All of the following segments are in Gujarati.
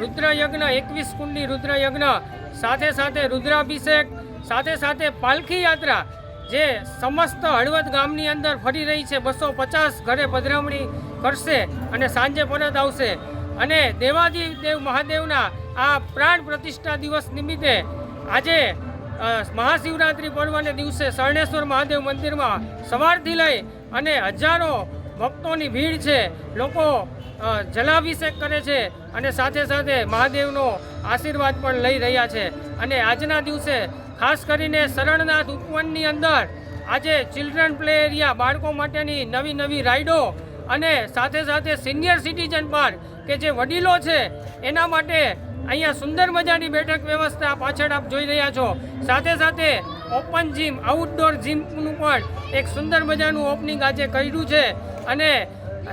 રુદ્રયજ્ઞ, એકવીસ કુંડની રુદ્રયજ્ઞ, સાથે સાથે રુદ્રાભિષેક, સાથે સાથે પાલખી યાત્રા, જે સમસ્ત હળવદ ગામની અંદર ફરી રહી છે. બસો પચાસ ઘરે પધરામણી કરશે અને સાંજે પરત આવશે. અને દેવાદિદેવ મહાદેવના આ પ્રાણ પ્રતિષ્ઠા દિવસ નિમિત્તે આજે મહાશિવરાત્રિ પર્વને દિવસે શરણેશ્વર મહાદેવ મંદિરમાં સવારથી લઈ અને હજારો ભક્તોની ભીડ છે. લોકો જલાભિષેક કરે છે અને સાથે સાથે મહાદેવનો આશીર્વાદ પણ લઈ રહ્યા છે. અને આજના દિવસે ખાસ કરીને શરણનાથ ઉપવનની અંદર આજે ચિલ્ડ્રન પ્લે એરિયા બાળકો માટેની નવી નવી રાઈડો અને સાથે સાથે સિનિયર સિટીઝન પાર્ક કે જે વડીલો છે, એના માટે અહીંયા સુંદર મજાની બેઠક વ્યવસ્થા પાછળ આપ જોઈ રહ્યા છો. સાથે સાથે ઓપન જીમ આઉટડોર જીમનું પણ એક સુંદર મજાનું ઓપનિંગ આજે કર્યું છે. અને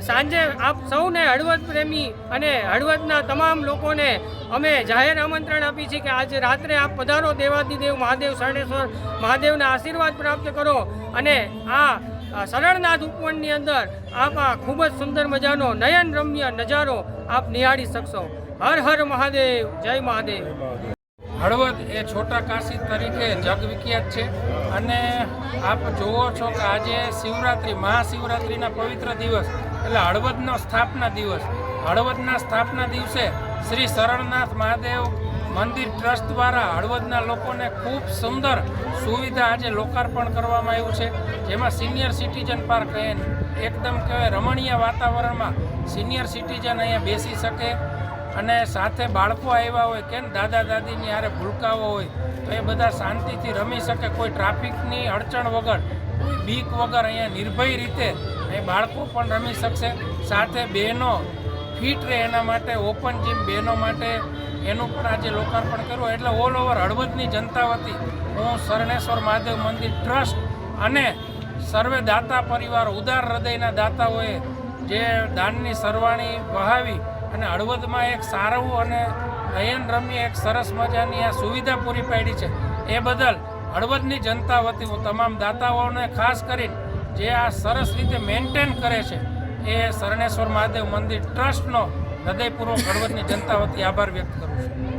સાંજે આપ સૌને હળવદ પ્રેમી અને હળવદના તમામ લોકોને અમે જાહેર આમંત્રણ આપી છે કે આજે રાત્રે આપ પધારો, દેવાદિદેવ મહાદેવ, શરણેશ્વર મહાદેવના આશીર્વાદ પ્રાપ્ત કરો અને આ આ સરળનાથ ઉપવનની અંદર આપ આ ખૂબ જ સુંદર મજાનો નયન રમ્ય નજારો આપ નિહાળી શકશો. હર હર મહાદેવ, જય મહાદેવ. હળવદ એ છોટા કાશી તરીકે જગવિખ્યાત છે અને આપ જુઓ છો કે આજે શિવરાત્રિ, મહાશિવરાત્રિના પવિત્ર દિવસ એટલે હળવદનો સ્થાપના દિવસ. હળવદના સ્થાપના દિવસે શ્રી શરણનાથ મહાદેવ મંદિર ટ્રસ્ટ દ્વારા હળવદના લોકોને ખૂબ સુંદર સુવિધા આજે લોકાર્પણ કરવામાં આવ્યું છે. જેમાં સિનિયર સિટીઝન પાર્ક એકદમ કહેવાય રમણીય વાતાવરણમાં સિનિયર સિટીઝન અહીંયા બેસી શકે અને સાથે બાળકો આવ્યા હોય કે દાદા દાદીની હારે ભૂલકાઓ હોય, તો એ બધા શાંતિથી રમી શકે. કોઈ ટ્રાફિકની અડચણ વગર, કોઈ બીક વગર અહીંયા નિર્ભય રીતે એ બાળકો પણ રમી શકશે. સાથે બહેનો ફિટ રહે એના માટે, ઓપન જીમ બહેનો માટે એનું પણ આજે લોકાર્પણ કર્યું. એટલે ઓલ ઓવર હળવદની જનતા વતી હું શરણેશ્વર મહાદેવ મંદિર ટ્રસ્ટ અને સર્વે દાતા પરિવાર ઉદાર હૃદયના દાતાઓએ જે દાનની સરવાણી વહાવી અને હળવદમાં એક સારું અને નયનરમ્ય એક સરસ મજાની આ સુવિધા પૂરી પાડી છે. એ બદલ હળવદની જનતા વતી હું તમામ દાતાઓને ખાસ કરીને જે આ સરસ રીતે મેન્ટેન કરે છે, એ શરણેશ્વર મહાદેવ મંદિર ટ્રસ્ટનો હૃદયપૂર્વક હળવદની જનતા વતી આભાર વ્યક્ત કરું છું.